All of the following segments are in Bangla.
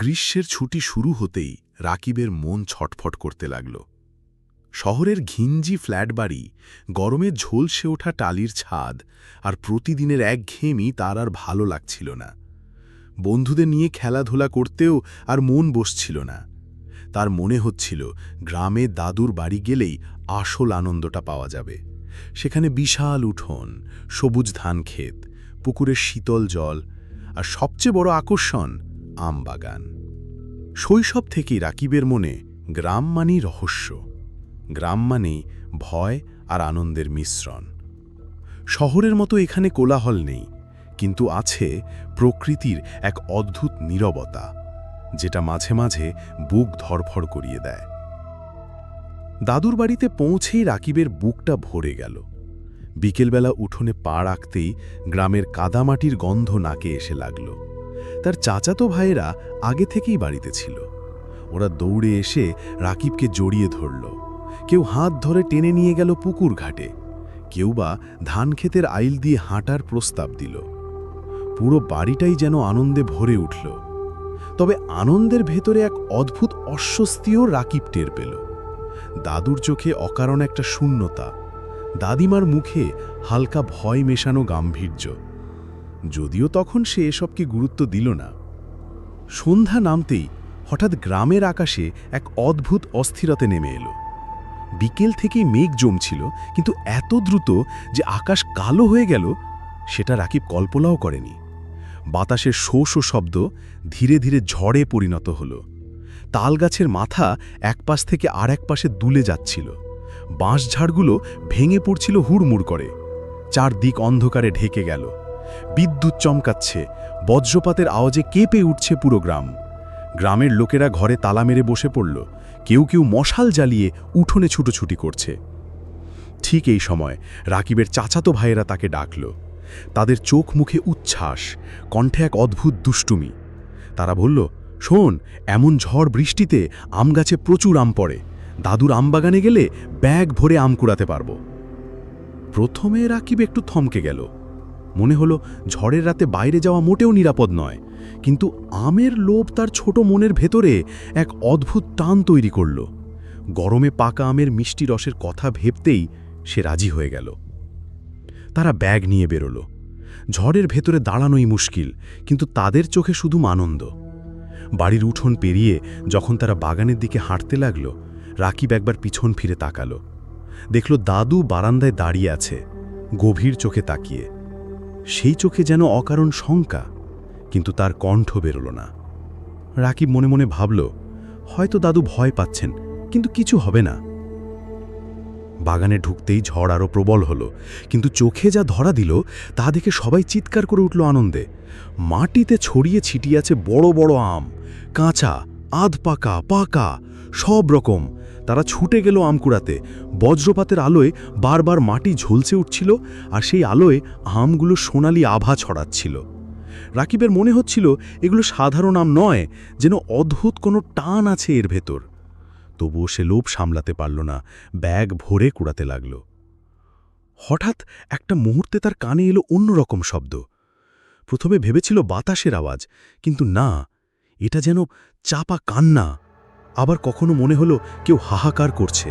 গ্রীষ্মের ছুটি শুরু হতেই রাকিবের মন ছটফট করতে লাগল। শহরের ঘিঞ্জি ফ্ল্যাট বাড়ি, গরমে ঝলসে ওঠা টালির ছাদ আর প্রতিদিনের একঘেয়েমি তার আর ভালো লাগছিল না। বন্ধুদের নিয়ে খেলাধুলা করতেও আর মন বসছিল না। তার মনে হচ্ছিল গ্রামে দাদুর বাড়ি গেলেই আসল আনন্দটা পাওয়া যাবে। সেখানে বিশাল উঠোন, সবুজ ধান ক্ষেত পুকুরের শীতল জল আর সবচেয়ে বড় আকর্ষণ আম বাগান। শৈশব থেকেই রাকিবের মনে গ্রাম মানেই রহস্য। গ্রাম মানেই ভয় আর আনন্দের মিশ্রণ। শহরের মতো এখানে কোলাহল নেই, কিন্তু আছে প্রকৃতির এক অদ্ভুত নীরবতা, যেটা মাঝে মাঝে বুক ধরফর করিয়ে দেয়। দাদুর বাড়িতে পৌঁছেই রাকিবের বুকটা ভরে গেল। বিকেলবেলা উঠোনে পা রাখতেই গ্রামের কাদামাটির গন্ধ নাকে এসে লাগল। তার চাচাতো ভাইয়েরা আগে থেকেই বাড়িতে ছিল। ওরা দৌড়ে এসে রাকিবকে জড়িয়ে ধরল। কেউ হাত ধরে টেনে নিয়ে গেল পুকুর ঘাটে। কেউ বা ধান ক্ষেতের আইল দিয়ে হাঁটার প্রস্তাব দিল। পুরো বাড়িটাই যেন আনন্দে ভরে উঠল। তবে আনন্দের ভেতরে এক অদ্ভুত অস্বস্তিও রাকিব টের পেল। দাদুর চোখে অকারণ একটা শূন্যতা। দাদিমার মুখে হালকা ভয় মেশানো গাম্ভীর্য। যদিও তখন সে এসবকে গুরুত্ব দিল না। সন্ধ্যা নামতেই হঠাৎ গ্রামের আকাশে এক অদ্ভুত অস্থিরতে নেমে এলো। বিকেল থেকেই মেঘ জমছিল, কিন্তু এত দ্রুত যে আকাশ কালো হয়ে গেল, সেটা রাকিব কল্পনাও করেনি। বাতাসের শো শো শব্দ ধীরে ধীরে ঝড়ে পরিণত হলো। তালগাছের মাথা এক পাশ থেকে আর এক পাশে দুলে যাচ্ছিল। বাঁশঝাড়গুলো ভেঙে পড়ছিল হুড়মুড় করে। চারদিক অন্ধকারে ঢেকে গেল। বিদ্যুৎ চমকাচ্ছে, বজ্রপাতের আওয়াজে কেঁপে উঠছে পুরো গ্রাম। গ্রামের লোকেরা ঘরে তালা মেরে বসে পড়ল, কেউ কেউ মশাল জ্বালিয়ে উঠোনে ছুটোছুটি করছে। ঠিক এই সময় রাকিবের চাচাতো ভাইয়েরা তাকে ডাকল। তাদের চোখ মুখে উচ্ছ্বাস, কণ্ঠে এক অদ্ভুত দুষ্টুমি। তারা বলল, শোন, এমন ঝড় বৃষ্টিতে আম গাছে প্রচুর আম পড়ে। দাদুর আম বাগানে গেলে ব্যাগ ভরে আম কুড়াতে পারব। প্রথমে রাকিব একটু থমকে গেল। মনে হলো ঝড়ের রাতে বাইরে যাওয়া মোটেও নিরাপদ নয়। কিন্তু আমের লোভ তার ছোট মনের ভেতরে এক অদ্ভুত টান তৈরি করল। গরমে পাকা আমের মিষ্টি রসের কথা ভেবতেই সে রাজি হয়ে গেল। তারা ব্যাগ নিয়ে বেরোল। ঝড়ের ভেতরে দাঁড়ানোই মুশকিল, কিন্তু তাদের চোখে শুধু আনন্দ। বাড়ির উঠোন পেরিয়ে যখন তারা বাগানের দিকে হাঁটতে লাগল, রাকিব একবার পিছন ফিরে তাকালো। দেখল দাদু বারান্দায় দাঁড়িয়ে আছে, গভীর চোখে তাকিয়ে। সেই চোখে যেন অকারণ শঙ্কা, কিন্তু তার কণ্ঠ বেরোল না। রাকিব মনে মনে ভাবল, হয়তো দাদু ভয় পাচ্ছেন, কিন্তু কিছু হবে না। বাগানে ঢুকতেই ঝড় আরও প্রবল হলো, কিন্তু চোখে যা ধরা দিল, তা দেখে সবাই চিৎকার করে উঠল আনন্দে। মাটিতে ছড়িয়ে ছিটিয়ে আছে বড় বড় আম, কাঁচা, আধ পাকা পাকা, সব রকম। তারা ছুটে গেল আম কুড়াতে বজ্রপাতের আলোয় বারবার মাটি ঝলসে উঠছিল আর সেই আলোয় আমগুলো সোনালি আভা ছড়াচ্ছিল। রাকিবের মনে হচ্ছিল এগুলো সাধারণ আম নয়, যেন অদ্ভুত কোনো টান আছে এর ভেতর। তবুও সে লোভ সামলাতে পারল না, ব্যাগ ভরে কুড়াতে লাগল। হঠাৎ একটা মুহূর্তে তার কানে এলো অন্যরকম শব্দ। প্রথমে ভেবেছিল বাতাসের আওয়াজ, কিন্তু না, এটা যেন চাপা কান্না। আবার কখনো মনে হলো কেউ হাহাকার করছে।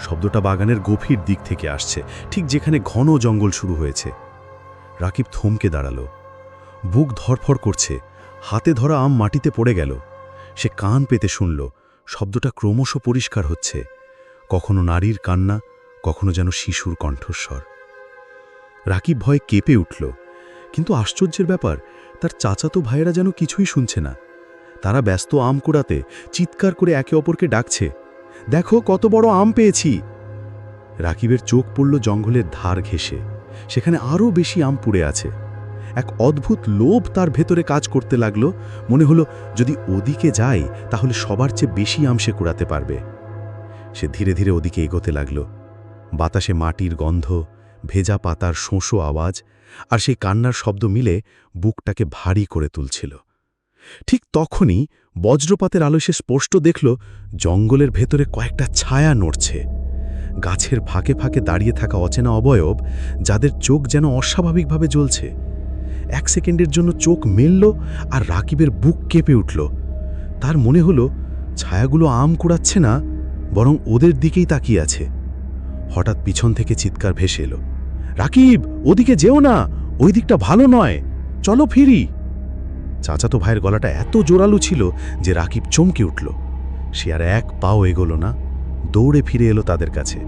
শব্দটা বাগানের গভীর দিক থেকে আসছে, ঠিক যেখানে ঘন জঙ্গল শুরু হয়েছে। রাকিব থমকে দাঁড়াল। বুক ধরফর করছে, হাতে ধরা আম মাটিতে পড়ে গেল। সে কান পেতে শুনল, শব্দটা ক্রমশ পরিষ্কার হচ্ছে। কখনো নারীর কান্না, কখনো যেন শিশুর কণ্ঠস্বর। রাকিব ভয়ে কেঁপে উঠল, কিন্তু আশ্চর্যের ব্যাপার, তার চাচাতো ভাইয়েরা যেন কিছুই শুনছে না। তারা ব্যস্ত আম কুড়াতে চিৎকার করে একে অপরকে ডাকছে, দেখো কত বড় আম পেয়েছি! রাকিবের চোখ পড়ল জঙ্গলের ধার ঘেঁষে, সেখানে আরও বেশি আম পুড়ে আছে। এক অদ্ভুত লোভ তার ভেতরে কাজ করতে লাগল, মনে হলো যদি ওদিকে যাই, তাহলে সবার চেয়ে বেশি আম সে কুড়াতে পারবে। সে ধীরে ধীরে ওদিকে এগোতে লাগল। বাতাসে মাটির গন্ধ, ভেজা পাতার শোঁশো আওয়াজ, আর সেই কান্নার শব্দ মিলে বুকটাকে ভারী করে তুলছিল। ঠিক তখনই বজ্রপাতের আলো সে স্পষ্ট দেখল, জঙ্গলের ভেতরে কয়েকটা ছায়া নড়ছে। গাছের ফাঁকে ফাঁকে দাঁড়িয়ে থাকা অচেনা অবয়ব, যাদের চোখ যেন অস্বাভাবিকভাবে জ্বলছে। এক সেকেন্ডের জন্য চোখ মেলল আর রাকিবের বুক কেঁপে উঠল। তার মনে হলো, ছায়াগুলো আম কুড়াচ্ছে না, বরং ওদের দিকেই তাকিয়ে আছে। হঠাৎ পিছন থেকে চিৎকার ভেসে এলো। রাকিব, ওদিকে যেও না, ওই দিকটা ভালো নয়, চলো ফিরি। চাচাতো ভাইয়ের গলাটা এত জোরালো ছিল যে রাকিব চমকে উঠল। সে আর এক পাও এগোলো না। দৌড়ে ফিরে এলো তাদের কাছে।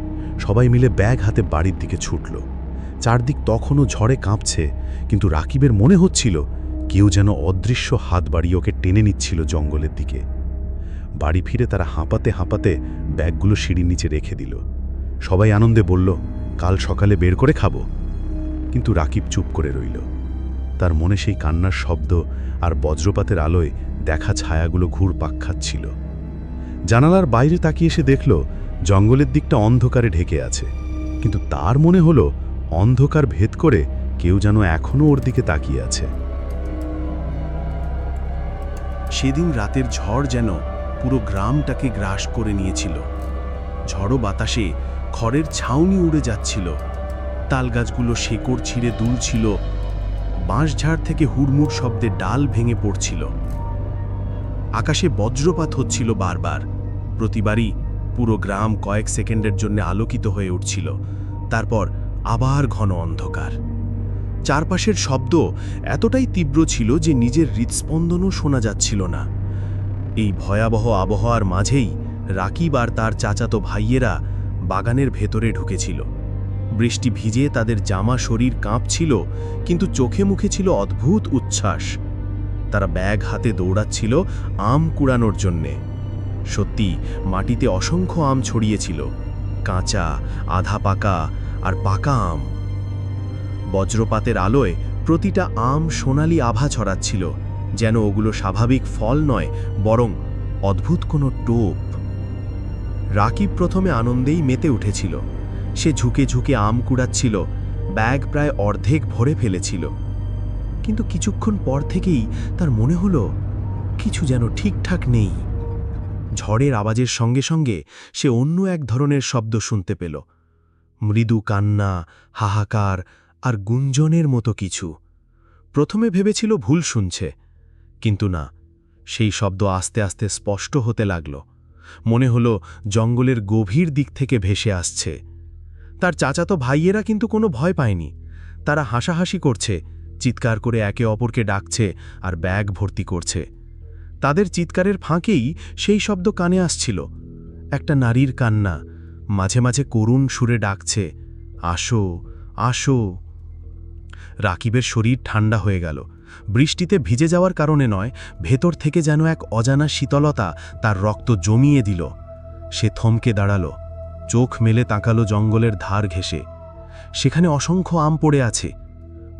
সবাই মিলে ব্যাগ হাতে বাড়ির দিকে ছুটল। চারদিক তখনও ঝড়ে কাঁপছে, কিন্তু রাকিবের মনে হচ্ছিল কেউ যেন অদৃশ্য হাত বাড়িয়ে ওকে টেনে নিচ্ছিল জঙ্গলের দিকে। বাড়ি ফিরে তারা হাঁপাতে হাঁপাতে ব্যাগগুলো সিঁড়ির নিচে রেখে দিল। সবাই আনন্দে বলল, কাল সকালে বের করে খাব। কিন্তু রাকিব চুপ করে রইল। তার মনে সেই কান্নার শব্দ আর বজ্রপাতের আলোয় দেখা ছায়াগুলো ঘুর খাচ্ছিল জানালার বাইরে তাকিয়ে এসে দেখল, জঙ্গলের দিকটা অন্ধকারে ঢেকে আছে। কিন্তু তার মনে হলো, অন্ধকার ভেদ করে কেউ যেন এখনও ওর দিকে তাকিয়ে আছে। সেদিন রাতের ঝড় যেন পুরো গ্রামটাকে গ্রাস করে নিয়েছিল। ঝড়ো বাতাসে খড়ের ছাউনি উড়ে যাচ্ছিল। তালগাছগুলো শেকড় ছিঁড়ে দুলছিল বাঁশঝাড় থেকে হুড়মুড় শব্দে ডাল ভেঙে পড়ছিল। আকাশে বজ্রপাত হচ্ছিল বারবার। প্রতিবারই পুরো গ্রাম কয়েক সেকেন্ডের জন্য আলোকিত হয়ে উঠছিল। তারপর আবার ঘন অন্ধকার। চারপাশের শব্দ এতটাই তীব্র ছিল যে নিজের হৃৎস্পন্দনও শোনা যাচ্ছিল না। এই ভয়াবহ আবহাওয়ার মাঝেই রাকিব আর তার চাচাতো ভাইয়েরা বাগানের ভেতরে ঢুকেছিল। বৃষ্টি ভিজে তাদের জামা শরীর কাঁপছিল, কিন্তু চোখে মুখে ছিল অদ্ভুত উচ্ছ্বাস। তারা ব্যাগ হাতে দৌড়াচ্ছিল আম কুড়ানোর জন্যে। সত্যি, মাটিতে অসংখ্য আম ছড়িয়েছিল, কাঁচা, আধা পাকা আর পাকা আম। বজ্রপাতের আলোয় প্রতিটা আম সোনালি আভা ছড়াচ্ছিল, যেন ওগুলো স্বাভাবিক ফল নয়, বরং অদ্ভুত কোনো টোপ। রাকিব প্রথমে আনন্দেই মেতে উঠেছিল। সে ঝুঁকে ঝুঁকে আম কুড়াচ্ছিল, ব্যাগ প্রায় অর্ধেক ভরে ফেলেছিল। কিন্তু কিছুক্ষণ পর থেকেই তার মনে হলো, কিছু যেন ঠিকঠাক নেই। ঝড়ের আওয়াজের সঙ্গে সঙ্গে সে অন্য এক ধরনের শব্দ শুনতে পেল। মৃদু কান্না, হাহাকার আর গুঞ্জনের মতো কিছু। প্রথমে ভেবেছিল ভুল শুনছে, কিন্তু না, সেই শব্দ আস্তে আস্তে স্পষ্ট হতে লাগল। মনে হলো জঙ্গলের গভীর দিক থেকে ভেসে আসছে। তার চাচাতো ভাইয়েরা কিন্তু কোনো ভয় পায়নি। তারা হাসাহাসি করছে, চিৎকার করে একে অপরকে ডাকছে আর ব্যাগ ভর্তি করছে। তাদের চিৎকারের ফাঁকেই সেই শব্দ কানে আসছিল। একটা নারীর কান্না, মাঝে মাঝে করুণ সুরে ডাকছে, আসো আসো। রাকিবের শরীর ঠান্ডা হয়ে গেল। বৃষ্টিতে ভিজে যাওয়ার কারণে নয়, ভেতর থেকে যেন এক অজানা শীতলতা তার রক্ত জমিয়ে দিল। সে থমকে দাঁড়াল। চোখ মেলে তাকালো জঙ্গলের ধার ঘেঁষে। সেখানে অসংখ্য আম পড়ে আছে।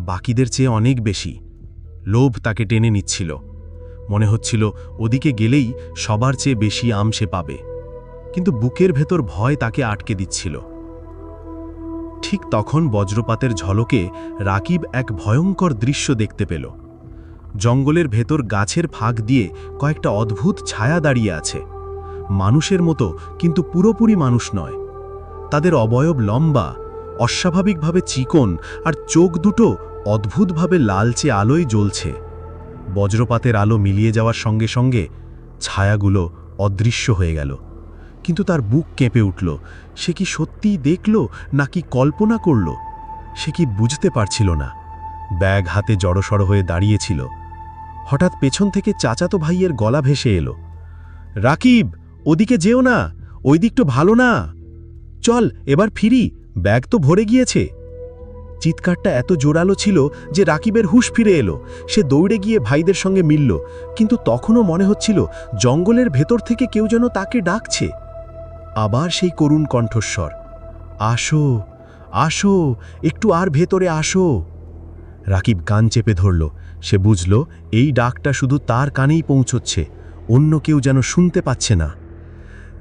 বাকিদের চেয়ে অনেক বেশি। লোভ তাকে টেনে নিচ্ছিল। মনে হচ্ছিল, ওদিকে গেলেই সবার চেয়ে বেশি আম সে পাবে। কিন্তু বুকের ভেতর ভয় তাকে আটকে দিচ্ছিল। ঠিক তখন বজ্রপাতের ঝলকে রাকিব এক ভয়ঙ্কর দৃশ্য দেখতে পেল। জঙ্গলের ভেতর গাছের ফাঁক দিয়ে কয়েকটা অদ্ভুত ছায়া দাঁড়িয়ে আছে। মানুষের মতো, কিন্তু পুরোপুরি মানুষ নয়। তাদের অবয়ব লম্বা, অস্বাভাবিকভাবে চিকন আর চোখ দুটো অদ্ভুতভাবে লালচে আলোয় জ্বলছে। বজ্রপাতের আলো মিলিয়ে যাওয়ার সঙ্গে সঙ্গে ছায়াগুলো অদৃশ্য হয়ে গেল। কিন্তু তার বুক কেঁপে উঠল। সে কি সত্যিই দেখল, নাকি কল্পনা করল? সে কি বুঝতে পারছিল না। ব্যাগ হাতে জড়সড় হয়ে দাঁড়িয়েছিল। হঠাৎ পেছন থেকে চাচাতো ভাইয়ের গলা ভেসে এলো। রাকিব, ওদিকে যেও না, ওই দিকটা ভালো না। চল, এবার ফিরি। ব্যাগ তো ভরে গিয়েছে। চিৎকারটা এত জোরালো ছিল যে রাকিবের হুশ ফিরে এলো। সে দৌড়ে গিয়ে ভাইদের সঙ্গে মিলল, কিন্তু তখনও মনে হচ্ছিল জঙ্গলের ভেতর থেকে কেউ যেন তাকে ডাকছে। আবার সেই করুণ কণ্ঠস্বর, আসো আসো, একটু আর ভেতরে আসো। রাকিব কান চেপে ধরল। সে বুঝল, এই ডাকটা শুধু তার কানেই পৌঁছচ্ছে, অন্য কেউ যেন শুনতে পাচ্ছে না।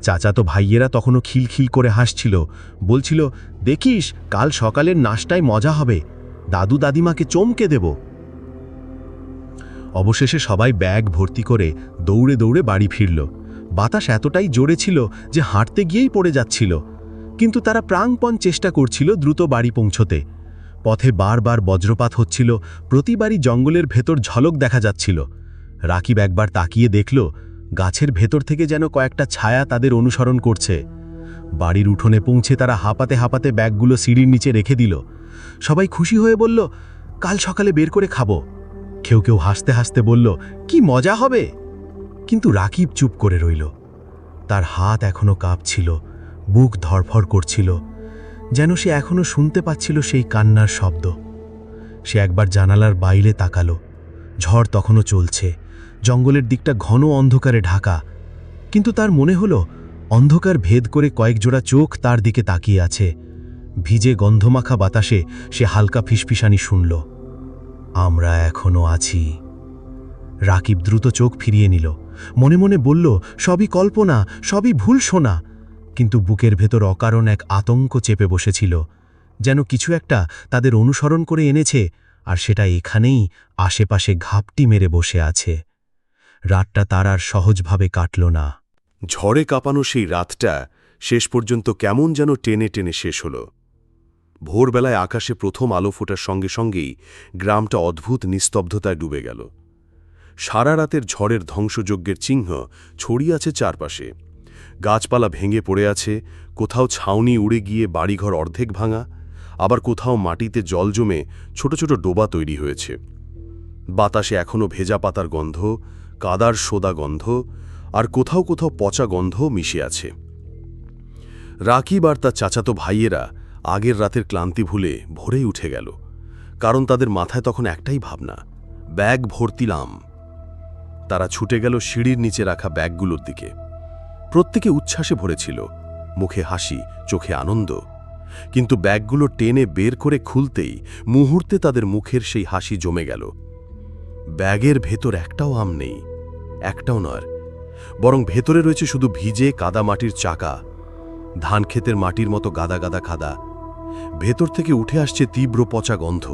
চাচাতো ভাইয়েরা তখনও খিলখিল করে হাসছিল। বলছিল, দেখিস, কাল সকালের নাশটায় মজা হবে। দাদু দাদিমাকে চমকে দেব। অবশেষে সবাই ব্যাগ ভর্তি করে দৌড়ে দৌড়ে বাড়ি ফিরল। বাতাস এতটাই জোরে ছিল যে হাঁটতে গিয়েই পড়ে যাচ্ছিল। কিন্তু তারা প্রাণপণ চেষ্টা করছিল দ্রুত বাড়ি পৌঁছতে। পথে বারবার বজ্রপাত হচ্ছিল, প্রতিবারই জঙ্গলের ভেতর ঝলক দেখা যাচ্ছিল। রাকিব একবার তাকিয়ে দেখল গাছের ভেতর থেকে যেন কয়েকটা ছায়া তাদের অনুসরণ করছে। বাড়ির উঠোনে পৌঁছে তারা হাঁপাতে হাঁপাতে ব্যাগগুলো সিঁড়ির নিচে রেখে দিল। সবাই খুশি হয়ে বলল, কাল সকালে বের করে খাব। কেউ কেউ হাসতে হাসতে বলল, কি মজা হবে? কিন্তু রাকিব চুপ করে রইল। তার হাত এখনও কাঁপছিল, বুক ধরফর করছিল, যেন সে এখনও শুনতে পাচ্ছিল সেই কান্নার শব্দ। সে একবার জানালার বাইরে তাকালো, ঝড় তখনও চলছে। জঙ্গলের দিকটা ঘন অন্ধকারে ঢাকা। কিন্তু তার মনে হলো, অন্ধকার ভেদ করে কয়েক জোড়া চোখ তার দিকে তাকিয়ে আছে। ভিজে গন্ধমাখা বাতাসে সে হালকা ফিসফিসানি শুনল। আমরা এখনও আছি। রাকিব দ্রুত চোখ ফিরিয়ে নিল। মনে মনে বলল, সবই কল্পনা, সবই ভুল শোনা কিন্তু বুকের ভেতর অকারণ এক আতঙ্ক চেপে বসেছিল, যেন কিছু একটা তাদের অনুসরণ করে এনেছে, আর সেটা এখানেই আশেপাশে ঘাপটি মেরে বসে আছে। রাতটা তার আর সহজভাবে কাটল না। ঝড়ে কাঁপানো সেই রাতটা শেষ পর্যন্ত কেমন যেন টেনে টেনে শেষ হল। ভোরবেলায় আকাশে প্রথম আলো ফোটার সঙ্গে সঙ্গেই গ্রামটা অদ্ভুত নিস্তব্ধতায় ডুবে গেল। সারা রাতের ঝড়ের ধ্বংসযজ্ঞের চিহ্ন ছড়িয়ে আছে চারপাশে। গাছপালা ভেঙে পড়ে আছে, কোথাও ছাউনি উড়ে গিয়ে বাড়িঘর অর্ধেক ভাঙা, আবার কোথাও মাটিতে জল জমে ছোট ছোট ডোবা তৈরি হয়েছে। বাতাসে এখনও ভেজা পাতার গন্ধ কাদার সোদা গন্ধ আর কোথাও কোথাও পচা গন্ধ মিশে আছে। রাকিব আর তার চাচাতো ভাইয়েরা আগের রাতের ক্লান্তি ভুলে ভোরেই উঠে গেল, কারণ তাদের মাথায় তখন একটাই ভাবনা, ব্যাগ ভর্তিলাম তারা ছুটে গেল সিঁড়ির নিচে রাখা ব্যাগগুলোর দিকে। প্রত্যেকে উচ্ছ্বাসে ভরেছিল, মুখে হাসি, চোখে আনন্দ। কিন্তু ব্যাগগুলো টেনে বের করে খুলতেই মুহূর্তে তাদের মুখের সেই হাসি জমে গেল। ব্যাগের ভেতর একটাও আম নেই, একটাও নয়। বরং ভেতরে রয়েছে শুধু ভিজে কাদা মাটির চাকা, ধান ক্ষেতের মাটির মতো গাদা গাদা খাদা। ভেতর থেকে উঠে আসছে তীব্র পচা গন্ধ।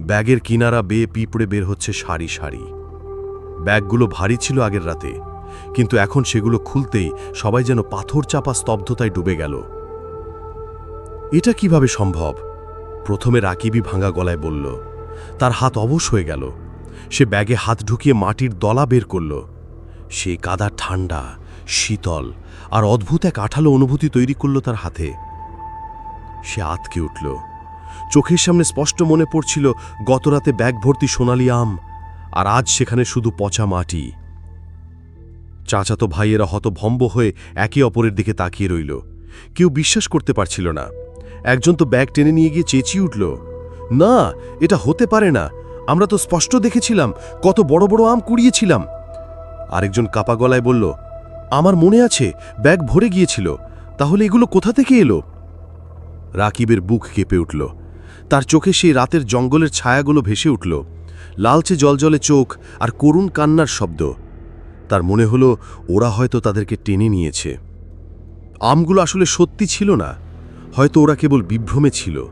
ব্যাগের কিনারা বেয়ে পিঁপড়ে বের হচ্ছে সারি সারি। ব্যাগগুলো ভারী ছিল আগের রাতে, কিন্তু এখন সেগুলো খুলতেই সবাই যেন পাথর চাপা স্তব্ধতায় ডুবে গেল। এটা কীভাবে সম্ভব? প্রথমে রাকিবি ভাঙা গলায় বলল, তার হাত অবশ হয়ে গেল। সে ব্যাগে হাত ঢুকিয়ে মাটির দলা বের করল। সে কাদা ঠান্ডা, শীতল আর অদ্ভুত এক আঠালো অনুভূতি তৈরি করল তার হাতে। সে আতকে উঠল। চোখের সামনে স্পষ্ট মনে পড়ছিল, গতরাতে ব্যাগ ভর্তি সোনালি আম আর আজ সেখানে শুধু পচা মাটি। চাচাতো ভাইয়েরা হতভম্ব হয়ে একে অপরের দিকে তাকিয়ে রইল। কেউ বিশ্বাস করতে পারছিল না। একজন তো ব্যাগ টেনে নিয়ে গিয়ে চেঁচিয়ে উঠল, না, এটা হতে পারে না। আমরা তো স্পষ্ট দেখেছিলাম, কত বড় বড় আম কুড়িয়েছিলাম। আরেকজন কাপা গলায় বলল, আমার মনে আছে, ব্যাগ ভরে গিয়েছিল, তাহলে এগুলো কোথা থেকে এলো? রাকিবের বুক কেঁপে উঠল। তার চোখে সেই রাতের জঙ্গলের ছায়াগুলো ভেসে উঠল। লালচে জলজলে চোখ আর করুণ কান্নার শব্দ। তার মনে হলো, ওরা হয়তো তাদেরকে টেনে নিয়েছে। আমগুলো আসলে সত্যি ছিল না। হয়তো ওরা কেবল বিভ্রমে ছিল।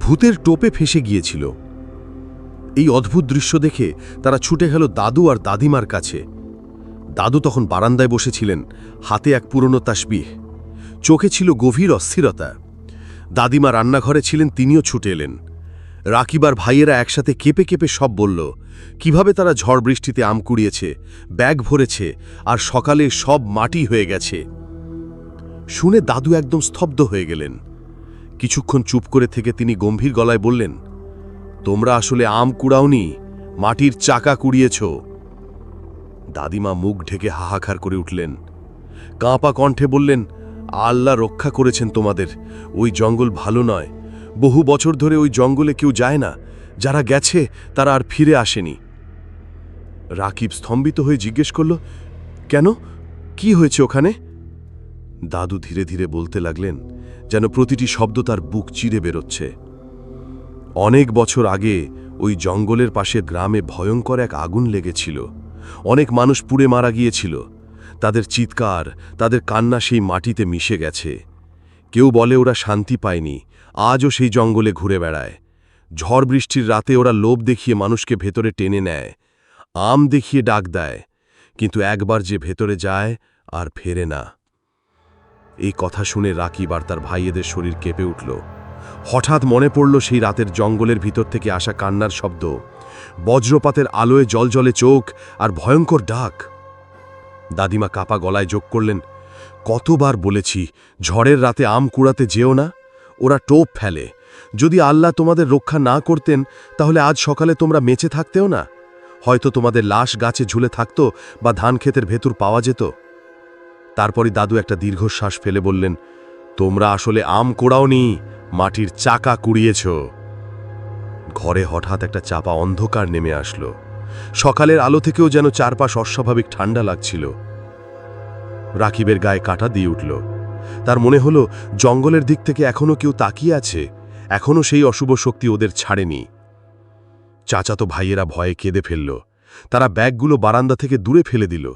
ভূতের টোপে ফেসে গিয়েছিল। এই অদ্ভুত দৃশ্য দেখে তারা ছুটে গেল দাদু আর দাদিমার কাছে। দাদু তখন বারান্দায় বসেছিলেন, হাতে এক পুরনো তাসবিহ। চোখে ছিল গভীর অস্থিরতা। দাদিমা রান্নাঘরে ছিলেন, তিনিও ছুটে এলেন। রাকিবার ভাইয়েরা একসাথে কেঁপে কেঁপে সব বলল, কীভাবে তারা ঝড় বৃষ্টিতে আম কুড়িয়েছে, ব্যাগ ভরেছে আর সকালে সব মাটি হয়ে গেছে? শুনে দাদু একদম স্তব্ধ হয়ে গেলেন। কিছুক্ষণ চুপ করে থেকে তিনি গম্ভীর গলায় বললেন তোমরা আসলে আম কুড়াওনি, মাটির চাকা কুড়িয়েছ। দাদিমা মুখ ঢেকে হাহাকার করে উঠলেন। কাঁপা কণ্ঠে বললেন, আল্লাহ রক্ষা করেছেন তোমাদের, ওই জঙ্গল ভালো নয়। বহু বছর ধরে ওই জঙ্গলে কেউ যায় না, যারা গেছে তারা আর ফিরে আসেনি। রাকিব স্তম্ভিত হয়ে জিজ্ঞেস করল, কেন? কি হয়েছে ওখানে? দাদু ধীরে ধীরে বলতে লাগলেন, যেন প্রতিটি শব্দ তার বুক চিরে বেরোচ্ছে। অনেক বছর আগে ওই জঙ্গলের পাশে গ্রামে ভয়ঙ্কর এক আগুন লেগেছিল। অনেক মানুষ পুড়ে মারা গিয়েছিল। তাদের চিৎকার, তাদের কান্না সেই মাটিতে মিশে গেছে। কেউ বলে ওরা শান্তি পায়নি, আজও সেই জঙ্গলে ঘুরে বেড়ায়। ঝড় বৃষ্টির রাতে ওরা লোভ দেখিয়ে মানুষকে ভেতরে টেনে নেয়, আম দেখিয়ে ডাক দেয়, কিন্তু একবার যে ভেতরে যায় আর ফেরে না। এই কথা শুনে রাকিব আর তার ভাইয়েদের শরীর কেঁপে উঠল। হঠাৎ মনে পড়ল সেই রাতের জঙ্গলের ভিতর থেকে আসা কান্নার শব্দ। বজ্রপাতের আলোয় জলজলে চোখ আর ভয়ঙ্কর ডাক। দাদিমা কাপা গলায় যোগ করলেন, কতবার বলেছি, ঝড়ের রাতে আম কুড়াতে যেও না? ওরা টোপ ফেলে। যদি আল্লাহ তোমাদের রক্ষা না করতেন, তাহলে আজ সকালে তোমরা মেচে থাকতেও না? হয়তো তোমাদের লাশ গাছে ঝুলে থাকতো বা ধান ক্ষেতের ভেতর পাওয়া যেত? তারপরই দাদু একটা দীর্ঘশ্বাস ফেলে বললেন, তোমরা আসলে আম কোড়াওনি। মাটির চাকা কুড়িয়েছ। ঘরে হঠাৎ একটা চাপা অন্ধকার নেমে আসলো। সকালের আলো থেকেও যেন চারপাশ অস্বাভাবিক ঠান্ডা লাগছিল। রাকিবের গায়ে কাটা দিয়ে উঠল। তার মনে হলো, জঙ্গলের দিক থেকে এখনও কেউ তাকিয়ে আছে। এখনও সেই অশুভ শক্তি ওদের ছাড়েনি। চাচাতো ভাইয়েরা ভয়ে কেঁদে ফেলল। তারা ব্যাগগুলো বারান্দা থেকে দূরে ফেলে দিল।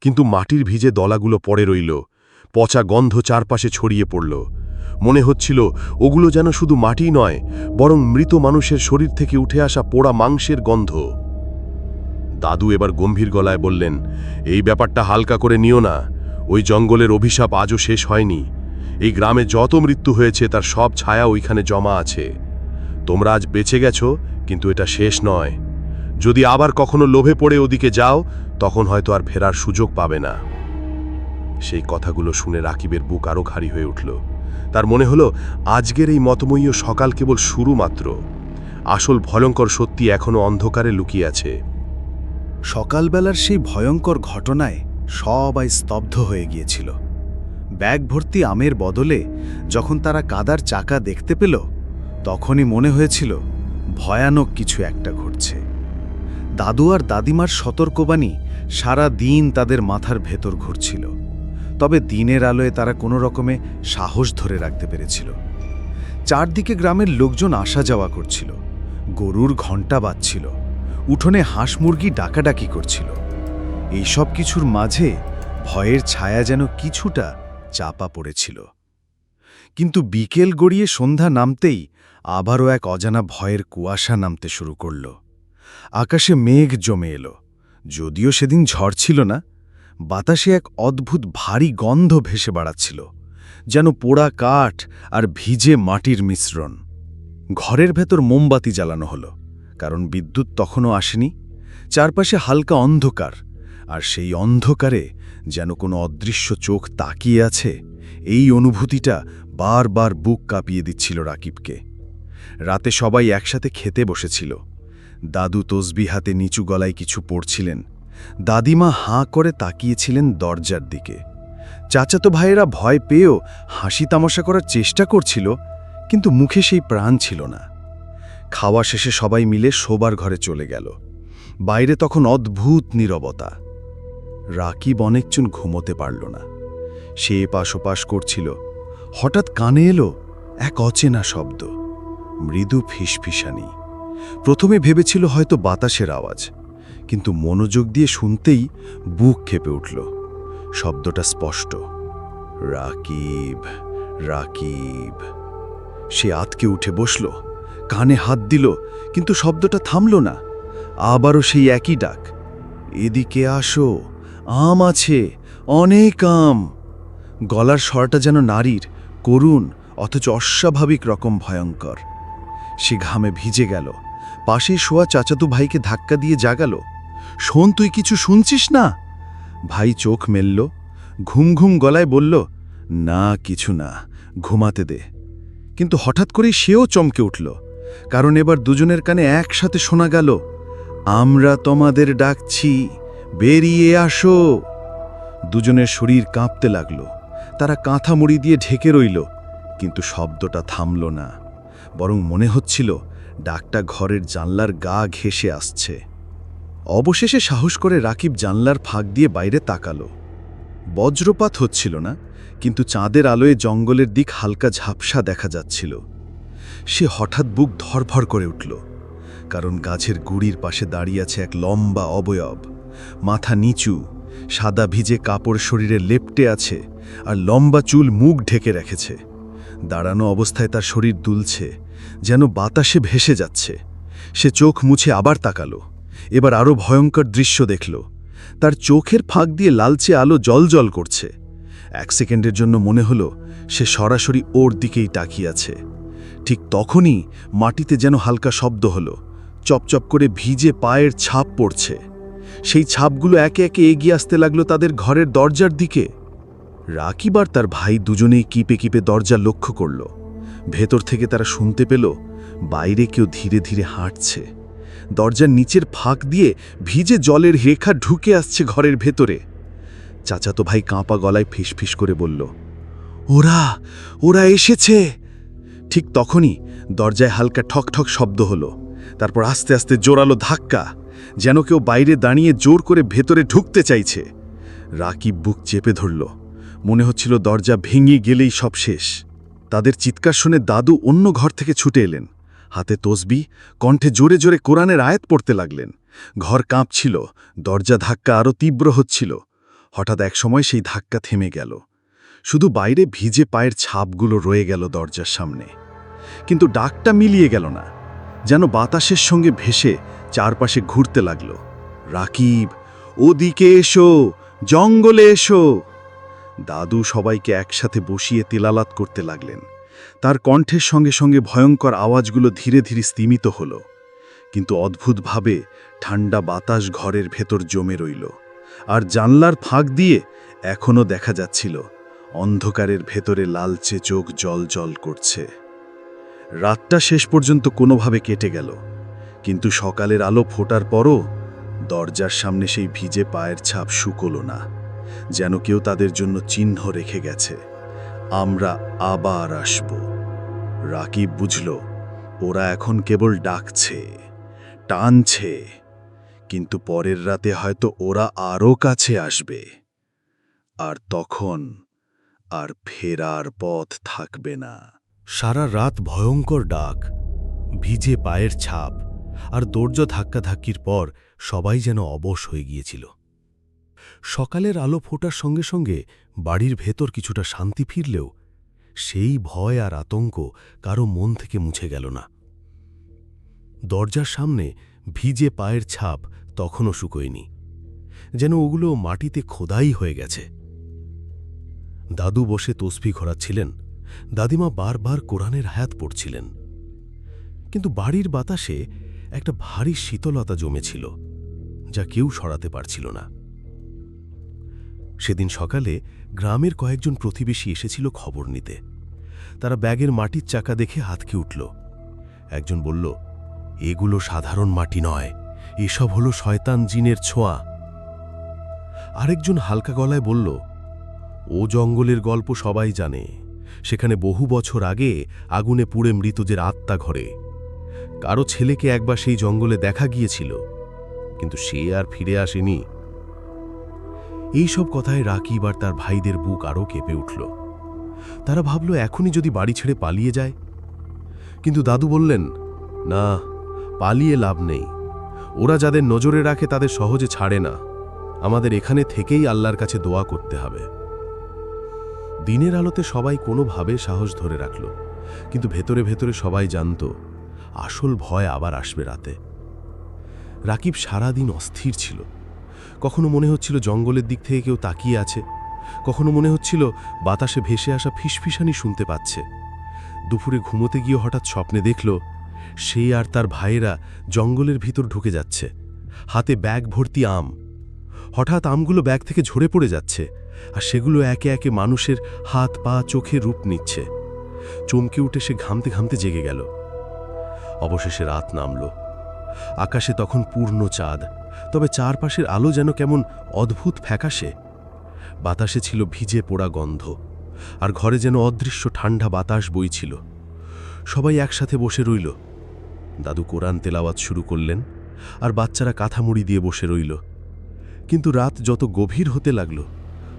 কিন্তু মাটির ভিজে দলাগুলো পড়ে রইল। পচা গন্ধ চারপাশে ছড়িয়ে পড়ল। মনে হচ্ছিল, ওগুলো যেন শুধু মাটি নয়, বরং মৃত মানুষের শরীর থেকে উঠে আসা পোড়া মাংসের গন্ধ। দাদু এবার গম্ভীর গলায় বললেন, এই ব্যাপারটা হালকা করে নিও না, ওই জঙ্গলের অভিশাপ আজও শেষ হয়নি। এই গ্রামে যত মৃত্যু হয়েছে, তার সব ছায়া ওইখানে জমা আছে। তোমরা আজ বেঁচে গেছো, কিন্তু এটা শেষ নয়। যদি আবার কখনো লোভে পড়ে ওদিকে যাও, তখন হয়তো আর ফেরার সুযোগ পাবে না। সেই কথাগুলো শুনে রাকিবের বুক আরও ভারী হয়ে উঠল। তার মনে হলো, আজকের এই মতময়ীয় সকাল কেবল শুরু মাত্র। আসল ভয়ঙ্কর সত্যি এখনও অন্ধকারে লুকিয়ে আছে। সকালবেলার সেই ভয়ঙ্কর ঘটনায় সবাই স্তব্ধ হয়ে গিয়েছিল। ব্যাগ ভর্তি আমের বদলে যখন তারা কাদার চাকা দেখতে পেল, তখনই মনে হয়েছিল, ভয়ানক কিছু একটা ঘটছে। দাদু আর দাদিমার সতর্কবাণী সারা দিন তাদের মাথার ভেতর ঘুরছিল। তবে দিনের আলোয় তারা কোনো রকমে সাহস ধরে রাখতে পেরেছিল। চারদিকে গ্রামের লোকজন আসা যাওয়া করছিল। গরুর ঘণ্টা বাজছিল। উঠোনে হাঁস মুরগি ডাকাডাকি করছিল। এই সব কিছুর মাঝে ভয়ের ছায়া যেন কিছুটা চাপা পড়েছিল। কিন্তু বিকেল গড়িয়ে সন্ধ্যা নামতেই আবারও এক অজানা ভয়ের কুয়াশা নামতে শুরু করল। আকাশে মেঘ জমে এলো। যদিও সেদিন ঝড় ছিল না বাতাসে এক অদ্ভুত ভারী গন্ধ ভেসে বেড়াচ্ছিল, যেন পোড়া কাঠ আর ভিজে মাটির মিশ্রণ। ঘরের ভেতর মোমবাতি জ্বালানো হলো, কারণ বিদ্যুৎ তখনও আসেনি। চারপাশে হালকা অন্ধকার, আর সেই অন্ধকারে যেন কোনো অদৃশ্য চোখ তাকিয়ে আছে, এই অনুভূতিটা বারবার বুক কাঁপিয়ে দিচ্ছিল রাকিবকে। রাতে সবাই একসাথে খেতে বসেছিল। দাদু তসবি হাতে নিচু গলায় কিছু পড়ছিলেন দাদিমা হাঁ করে তাকিয়েছিলেন দরজার দিকে। চাচাতো ভাইয়েরা ভয় পেয়েও হাসি তামাশা করার চেষ্টা করছিল, কিন্তু মুখে সেই প্রাণ ছিল না। খাওয়া শেষে সবাই মিলে শোবার ঘরে চলে গেল। বাইরে তখন অদ্ভুত নীরবতা। রাকিব অনেকজন ঘুমোতে পারল না। সে এপাশ ওপাশ করছিল। হঠাৎ কানে এলো এক অচেনা শব্দ। মৃদু ফিসফিসানি। প্রথমে ভেবেছিল হয়তো বাতাসের আওয়াজ। কিন্তু মনোযোগ দিয়ে শুনতেই বুক খেপে উঠল। শব্দটা স্পষ্ট। রাকিব রাকিব। সে আতকে উঠে বসল, কানে হাত দিল, কিন্তু শব্দটা থামল না। আবারও সেই একই ডাক। এদিকে আসো, আম আছে, অনেক আম। গলার স্বরটা যেন নারীর, করুণ, অথচ অস্বাভাবিক রকম ভয়ঙ্কর। সে ঘামে ভিজে গেল। পাশে শোয়া চাচাতু ভাইকে ধাক্কা দিয়ে জাগাল। শোন, তুই কিছু শুনছিস না? ভাই চোখ মেলল, ঘুম ঘুম গলায় বলল, না, কিছু না, ঘুমাতে দে। কিন্তু হঠাৎ করেই সেও চমকে উঠল, কারণ এবার দুজনের কানে একসাথে শোনা গেল, আমরা তোমাদের ডাকছি, বেরিয়ে আসো। দুজনের শরীর কাঁপতে লাগল, তারা কাঁথা মুড়ি দিয়ে ঢেকে রইল, কিন্তু শব্দটা থামল না, বরং মনে হচ্ছিল, ডাকটা ঘরের জানলার গা ঘেঁষে আসছে। অবশেষে সাহস করে রাকিব জানলার ফাঁক দিয়ে বাইরে তাকালো। বজ্রপাত হচ্ছিল না, কিন্তু চাঁদের আলোয় জঙ্গলের দিক হালকা ঝাপসা দেখা যাচ্ছিল। সে হঠাৎ বুক ধরভর করে উঠল, কারণ গাছের গুড়ির পাশে দাঁড়িয়ে আছে এক লম্বা অবয়ব। মাথা নিচু, সাদা ভিজে কাপড় শরীরে লেপটে আছে আর লম্বা চুল মুখ ঢেকে রেখেছে। দাঁড়ানো অবস্থায় তার শরীর দুলছে, যেন বাতাসে ভেসে যাচ্ছে। সে চোখ মুছে আবার তাকালো। এবার আরও ভয়ঙ্কর দৃশ্য দেখল। তার চোখের ফাঁক দিয়ে লালচে আলো জলজল করছে। এক সেকেন্ডের জন্য মনে হলো, সে সরাসরি ওর দিকেই তাকিয়ে আছে। ঠিক তখনই মাটিতে যেন হালকা শব্দ হলো। চপচপ করে ভিজে পায়ের ছাপ পড়ছে। সেই ছাপগুলো একে একে এগিয়ে আসতে লাগল তাদের ঘরের দরজার দিকে। রাকিব আর তার ভাই দুজনেই কিপে কিপে দরজা লক্ষ্য করল। ভেতর থেকে তারা শুনতে পেল, বাইরে কেউ ধীরে ধীরে হাঁটছে। দরজার নিচের ফাঁক দিয়ে ভিজে জলের রেখা ঢুকে আসছে ঘরের ভেতরে। চাচাতো ভাই কাঁপা গলায় ফিসফিস করে বলল, ওরা ওরা এসেছে! ঠিক তখনই দরজায় হালকা ঠক ঠক শব্দ হলো। তারপর আস্তে আস্তে জোরালো ধাক্কা, যেন কেউ বাইরে দাঁড়িয়ে জোর করে ভেতরে ঢুকতে চাইছে। রাকিব বুক চেপে ধরল। মনে হচ্ছিল দরজা ভেঙে গেলেই সব শেষ। তাদের চিৎকার শুনে দাদু অন্য ঘর থেকে ছুটে এলেন। হাতে তসবি, কণ্ঠে জোরে জোরে কোরআনের আয়াত পড়তে লাগলেন। ঘর কাঁপছিল, দরজা ধাক্কা আরও তীব্র হচ্ছিল। হঠাৎ একসময় সেই ধাক্কা থেমে গেল। শুধু বাইরে ভিজে পায়ের ছাপগুলো রয়ে গেল দরজার সামনে। কিন্তু ডাকটা মিলিয়ে গেল না, যেন বাতাসের সঙ্গে ভেসে চারপাশে ঘুরতে লাগল। রাকিব, ওদিকে এসো, জঙ্গলে এসো। দাদু সবাইকে একসাথে বসিয়ে তেলালাত করতে লাগলেন। তার কণ্ঠের সঙ্গে সঙ্গে ভয়ঙ্কর আওয়াজগুলো ধীরে ধীরে স্তিমিত হল। কিন্তু অদ্ভুতভাবে ঠান্ডা বাতাস ঘরের ভেতর জমে রইল, আর জানলার ফাঁক দিয়ে এখনও দেখা যাচ্ছিল, অন্ধকারের ভেতরে লালচে চোখ জল জল করছে। রাতটা শেষ পর্যন্ত কোনোভাবে কেটে গেল, কিন্তু সকালের আলো ফোটার পরও দরজার সামনে সেই ভিজে পায়ের ছাপ শুকলো না, যেন কেউ তাদের জন্য চিহ্ন রেখে গেছে। আমরা আবার আসব। রাকিব বুঝল, ওরা এখন কেবল ডাকছে, টানছে, কিন্তু পরের রাতে হয়তো ওরা আরও কাছে আসবে। আর তখন আর ফেরার পথ থাকবে না। সারা রাত ভয়ঙ্কর ডাক, ভিজে পায়ের ছাপ, আর দরজা ধাক্কাধাক্কির পর সবাই যেন অবশ হয়ে গিয়েছিল। সকালের আলো ফোটার সঙ্গে সঙ্গে বাড়ির ভেতর কিছুটা শান্তি ফিরলেও সেই ভয় আর আতঙ্ক কারও মন থেকে মুছে গেল না। দরজার সামনে ভিজে পায়ের ছাপ তখনও শুকোয়নি, যেন ওগুলো মাটিতে খোদাই হয়ে গেছে। দাদু বসে তসফি ঘোরাচ্ছিলেন, দাদিমা বারবার কোরআনের হায়াত পড়ছিলেন। কিন্তু বাড়ির বাতাসে একটা ভারী শীতলতা জমেছিল, যা কেউ সরাতে পারছিল না। সেদিন সকালে গ্রামের কয়েকজন প্রতিবেশী এসেছিল খবর নিতে। তারা ব্যাগের মাটির চাকা দেখে হাতকে উঠল। একজন বলল, এগুলো সাধারণ মাটি নয়, এসব হলো শয়তান জিনের ছোঁয়া। আরেকজন হালকা গলায় বলল, ও জঙ্গলের গল্প সবাই জানে। সেখানে বহু বছর আগে আগুনে পুড়ে মৃতদের আত্মা ঘরে। কারও ছেলেকে একবার সেই জঙ্গলে দেখা গিয়েছিল, কিন্তু সে আর ফিরে আসেনি। এই সব কথায় রাকিব আর তার ভাইদের বুক আরও কেঁপে উঠল। তারা ভাবল, এখনই যদি বাড়ি ছেড়ে পালিয়ে যায়? কিন্তু দাদু বললেন, না, পালিয়ে লাভ নেই। ওরা যাদের নজরে রাখে তাদের সহজে ছাড়ে না। আমাদের এখানে থেকেই আল্লাহর কাছে দোয়া করতে হবে। দিনের আলোতে সবাই কোনোভাবে সাহস ধরে রাখল, কিন্তু ভেতরে ভেতরে সবাই জানত, আসল ভয় আবার আসবে রাতে। রাকিব সারাদিন অস্থির ছিল। কখনো মনে হচ্ছিল জঙ্গলের দিক থেকে কেউ তাকিয়ে আছে। কখনো মনে হচ্ছিল বাতাসে ভেসে আসা ফিসফিসানি শুনতে পাচ্ছে। দুপুরে ঘুমোতে গিয়ে হঠাৎ স্বপ্নে দেখল, সে আর তার ভাইয়েরা জঙ্গলের ভিতর ঢুকে যাচ্ছে। হাতে ব্যাগ ভর্তি আম। হঠাৎ আমগুলো ব্যাগ থেকে ঝরে পড়ে যাচ্ছে আর সেগুলো একে একে মানুষের হাত, পা, চোখে রূপ নিচ্ছে। চমকে উঠে সে ঘামতে ঘামতে জেগে গেল। অবশেষে রাত নামল। আকাশে তখন পূর্ণ চাঁদ। তবে চারপাশের আলো যেন কেমন অদ্ভুত ফ্যাকাশে। বাতাসে ছিল ভিজে পোড়া গন্ধ, আর ঘরে যেন অদৃশ্য ঠান্ডা বাতাস বইছিল। সবাই একসাথে বসে রইল। দাদু কোরআন তেলাওয়াত শুরু করলেন, আর বাচ্চারা কাঁথা মুড়ি দিয়ে বসে রইল। কিন্তু রাত যত গভীর হতে লাগল,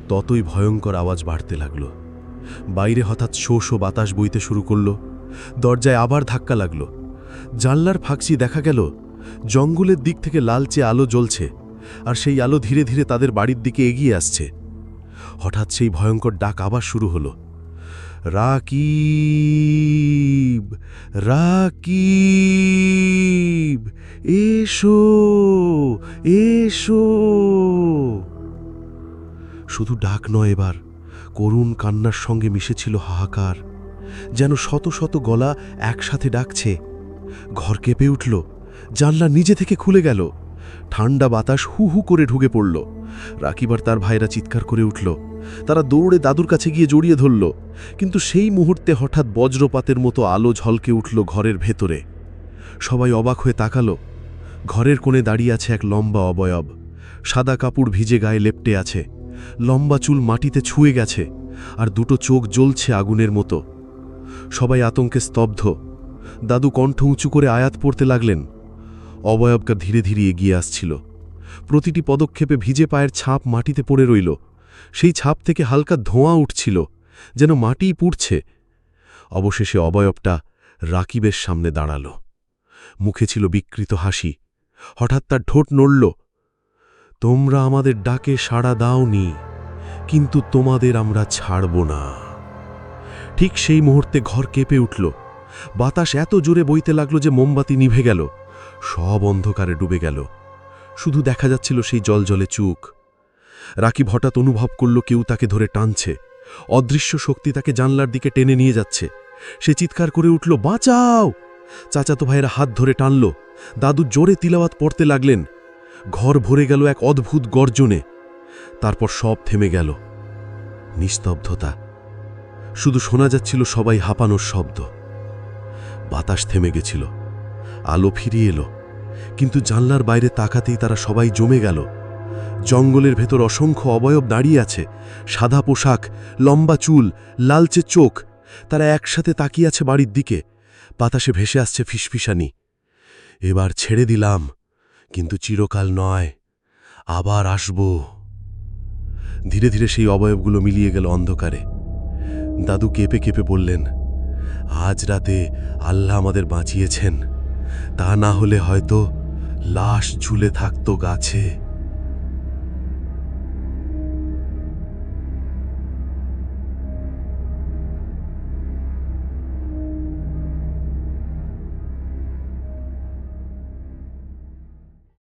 ততই ভয়ঙ্কর আওয়াজ বাড়তে লাগল। বাইরে হঠাৎ শো শো বাতাস বইতে শুরু করল, দরজায় আবার ধাক্কা লাগল। জানলার ফাঁকসি দেখা গেল জঙ্গলের দিক থেকে লালচে আলো জ্বলছে, আর সেই আলো ধীরে ধীরে তাদের বাড়ির দিকে এগিয়ে আসছে। হঠাৎ সেই ভয়ঙ্কর ডাক আবার শুরু হলো। রাকিব রাকিব, এসো এসো। শুধু ডাক নয় এবার, করুণ কান্নার সঙ্গে মিশেছিল হাহাকার, যেন শত শত গলা একসাথে ডাকছে। ঘর কেঁপে উঠল। জানলা নিজে থেকে খুলে গেল। ঠান্ডা বাতাস হু হু করে ঢুকে পড়ল। রাকিব আর তার ভাইরা চিৎকার করে উঠল। তারা দৌড়ে দাদুর কাছে গিয়ে জড়িয়ে ধরল। কিন্তু সেই মুহূর্তে হঠাৎ বজ্রপাতের মতো আলো ঝলকে উঠল ঘরের ভেতরে। সবাই অবাক হয়ে তাকালো। ঘরের কোণে দাঁড়িয়ে আছে এক লম্বা অবয়ব। সাদা কাপড় ভিজে গায়ে লেপটে আছে। লম্বা চুল মাটিতে ছুঁয়ে গেছে আর দুটো চোখ জ্বলছে আগুনের মতো। সবাই আতঙ্কে স্তব্ধ। দাদু কণ্ঠ উঁচু করে আয়াত পড়তে লাগলেন। অবয়বকা ধীরে ধীরে এগিয়ে আসছিল। প্রতিটি পদক্ষেপে ভিজে পায়ের ছাপ মাটিতে পড়ে রইল। সেই ছাপ থেকে হালকা ধোঁয়া উঠছিল, যেন মাটিই পুড়ছে। অবশেষে অবয়বটা রাকিবের সামনে দাঁড়াল। মুখে ছিল বিকৃত হাসি। হঠাৎ তার ঠোঁট নড়ল, তোমরা আমাদের ডাকে সাড়া দাওনি, কিন্তু তোমাদের আমরা ছাড়ব না। ঠিক সেই মুহূর্তে ঘর কেঁপে উঠল। বাতাস এত জোরে বইতে লাগল যে মোমবাতি নিভে গেল। সব অন্ধকারে ডুবে গেল। শুধু দেখা যাচ্ছিল সেই জলজলে চুক। রাকিব হঠাৎ অনুভব করল কেউ তাকে ধরে টানছে। অদৃশ্য শক্তি তাকে জানলার দিকে টেনে নিয়ে যাচ্ছে। সে চিৎকার করে উঠল, বাঁচাও! চাচাতো ভাইয়েরা হাত ধরে টানল। দাদু জোরে তিলাওয়াত পড়তে লাগলেন। ঘর ভরে গেল এক অদ্ভুত গর্জনে। তারপর সব থেমে গেল। নিস্তব্ধতা। শুধু শোনা যাচ্ছিল সবাই হাঁপানোর শব্দ। বাতাস থেমে গেছিল। আলো ফিরিয়ে এলো। কিন্তু জানলার বাইরে তাকাতেই তারা সবাই জমে গেল। জঙ্গলের ভেতর অসংখ্য অবয়ব দাঁড়িয়ে আছে। সাদা পোশাক, লম্বা চুল, লালচে চোখ, তারা একসাথে তাকিয়ে আছে বাড়ির দিকে। বাতাসে ভেসে আসছে ফিসফিসানি। এবার ছেড়ে দিলাম, কিন্তু চিরকাল নয়, আবার আসব। ধীরে ধীরে সেই অবয়বগুলো মিলিয়ে গেল অন্ধকারে। দাদু কেঁপে কেঁপে বললেন, আজ রাতে আল্লাহ আমাদের বাঁচিয়েছেন। তা না হলে হয়তো লাশ ঝুলে থাকতো গাছে।